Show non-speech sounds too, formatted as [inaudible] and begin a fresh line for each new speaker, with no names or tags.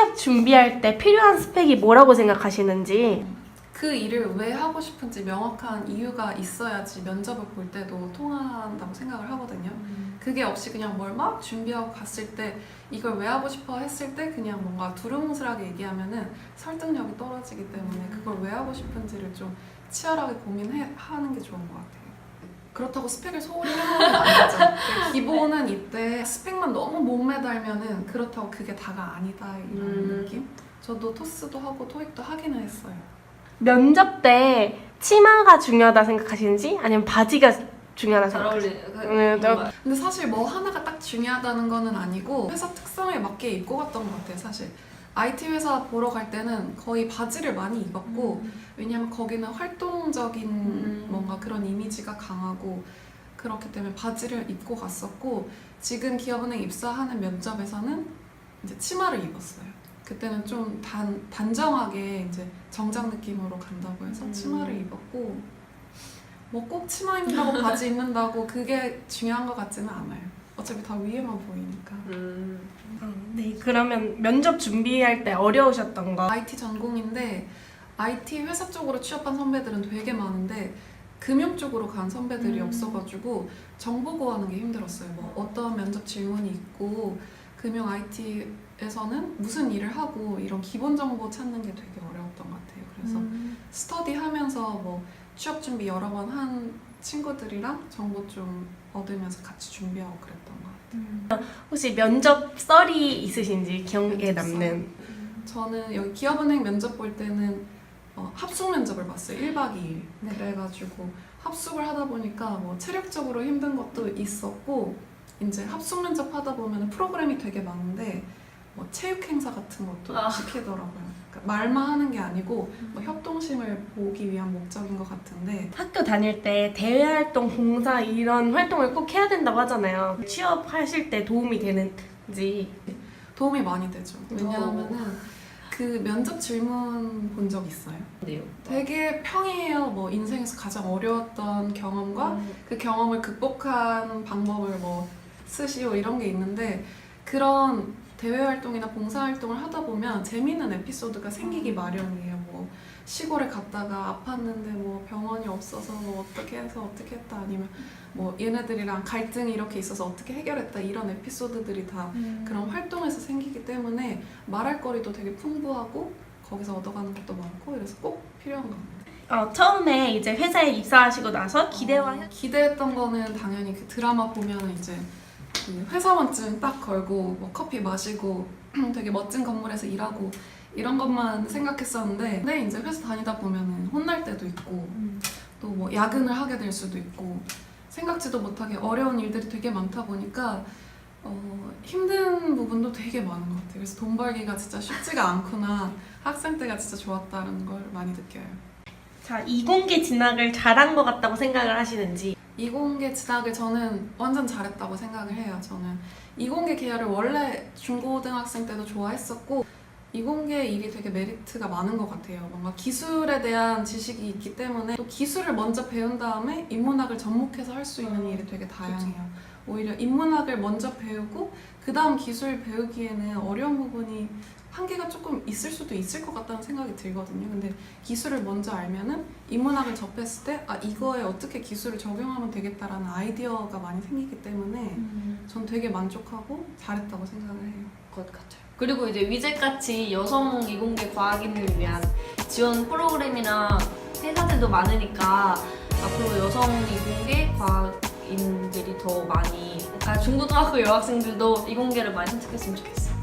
취업 준비할 때 필요한 스펙이 뭐라고 생각하시는지
그 일을 왜 하고 싶은지 명확한 이유가 있어야지 면접을 볼 때도 통한다고 생각을 하거든요. 그게 없이 그냥 뭘 막 준비하고 갔을 때 이걸 왜 하고 싶어 했을 때 그냥 뭔가 두루뭉술하게 얘기하면은 설득력이 떨어지기 때문에 그걸 왜 하고 싶은지를 좀 치열하게 고민하는 게 좋은 것 같아요. 그렇다고 스펙을 소홀히 해놓은 건 아니죠. [laughs] 근데 기본 스펙만 너무 못 매달면은 그렇다고 그게 다가 아니다 이런
음.
느낌? 저도 토스도 하고 토익도 하기는 했어요.
면접 때 치마가 중요하다 생각하시는지 아니면 바지가 중요하다
잘
생각하시는지
어울리는 그
음, 저-
뭔가
근데 사실 뭐 하나가 딱 중요하다는 거는 아니고 회사 특성에 맞게 입고 갔던 것 같아요 사실 IT 회사 보러 갈 때는 거의 바지를 많이 입었고 왜냐면 거기는 활동적인
음.
뭔가 그런 이미지가 강하고 그렇기 때문에 바지를 입고 갔었고 지금 기업은행 입사하는 면접에서는 이제 치마를 입었어요. 그때는 좀 단, 단정하게 이제 정장 느낌으로 간다고 해서
음.
치마를 입었고 뭐 꼭 치마 입는다고 [laughs] 바지 입는다고 그게 중요한 것 같지는 않아요. 어차피 다 위에만 보이니까.
음.
음, 네. 그러면 면접 준비할 때 어려우셨던 거?
IT 전공인데 IT 회사 쪽으로 취업한 선배들은 되게 많은데 금융 쪽으로 간 선배들이
음.
없어가지고 정보 구하는 게 힘들었어요. 뭐 어떤 면접 질문이 있고 금융 IT에서는 무슨 일을 하고 이런 기본 정보 찾는 게 되게 어려웠던 것 같아요. 그래서
음.
스터디 하면서 뭐 취업 준비 여러 번 한 친구들이랑 정보 좀 얻으면서 같이 준비하고 그랬던 것 같아요.
혹시 면접 썰이 있으신지 기억에
면접
남는
저는 여기 기업은행 면접 볼 때는 어, 합숙 면접을 봤어요. 1박 2일.
네.
그래가지고 합숙을 하다 보니까 뭐 체력적으로 힘든 것도 있었고 이제 합숙 면접 하다 보면 프로그램이 되게 많은데 뭐 체육 행사 같은 것도
아.
시키더라고요. 그러니까 말만 하는 게 아니고 뭐 협동심을 보기 위한 목적인 것 같은데
학교 다닐 때 대외 활동, 봉사 이런 활동을 꼭 해야 된다고 하잖아요. 취업하실 때 도움이 되는지.
도움이 많이 되죠. 왜냐하면은 그 면접 질문 본 적 있어요.
네요.
되게 평이해요. 뭐 인생에서 가장 어려웠던 경험과
음.
그 경험을 극복한 방법을 뭐 쓰시오 이런 게 있는데 그런 대외 활동이나 봉사 활동을 하다 보면 재미있는 에피소드가 생기기 마련이에요. 뭐 시골에 갔다가 아팠는데 뭐 병원이 없어서 뭐 어떻게 해서 어떻게 했다 아니면 뭐 얘네들이랑 갈등이 이렇게 있어서 어떻게 해결했다 이런 에피소드들이 다 그런 활동에서 생기기 때문에 말할 거리도 되게 풍부하고 거기서 얻어가는 것도 많고 그래서 꼭 필요한 것 같아요.
어, 처음에 이제 회사에 입사하시고 나서 기대와
어, 기대했던 거는 당연히 그 드라마 보면 이제 그 회사원증 딱 걸고 뭐 커피 마시고 [clears throat] 되게 멋진 건물에서 일하고 이런 것만 생각했었는데 근데 이제 회사 다니다 보면은 혼날 때도 있고 또 뭐 야근을 하게 될 수도 있고 생각지도 못하게 어려운 일들이 되게 많다 보니까 어, 힘든 부분도 되게 많은 것 같아요. 그래서 돈 벌기가 진짜 쉽지가 않구나. 학생 때가 진짜 좋았다는 걸 많이 느껴요.
자 이공계 진학을 잘한 것 같다고 생각을 하시는지.
이공계 진학을 저는 완전 잘했다고 생각을 해요. 저는 이공계 계열을 원래 중고등학생 때도 좋아했었고 이공계 일이 되게 메리트가 많은 것 같아요. 뭔가 기술에 대한 지식이 있기 때문에 또 기술을 먼저 배운 다음에 인문학을 접목해서 할 수 있는 일이 되게 다양해요. 오히려 인문학을 먼저 배우고 그 다음 기술 배우기에는 어려운 부분이 한계가 조금 있을 수도 있을 것 같다는 생각이 들거든요. 근데 기술을 먼저 알면은 인문학을 접했을 때 아 이거에 어떻게 기술을 적용하면 되겠다라는 아이디어가 많이 생기기 때문에 전 되게 만족하고 잘했다고 생각을 해요.
것 같아요. 그리고 이제 위젯같이 여성 이공계 과학인을 위한 지원 프로그램이나 회사들도 많으니까 앞으로 여성 이공계 과학인들이 더 많이 그러니까 중고등학교 여학생들도 이공계를 많이 선택했으면 좋겠어요.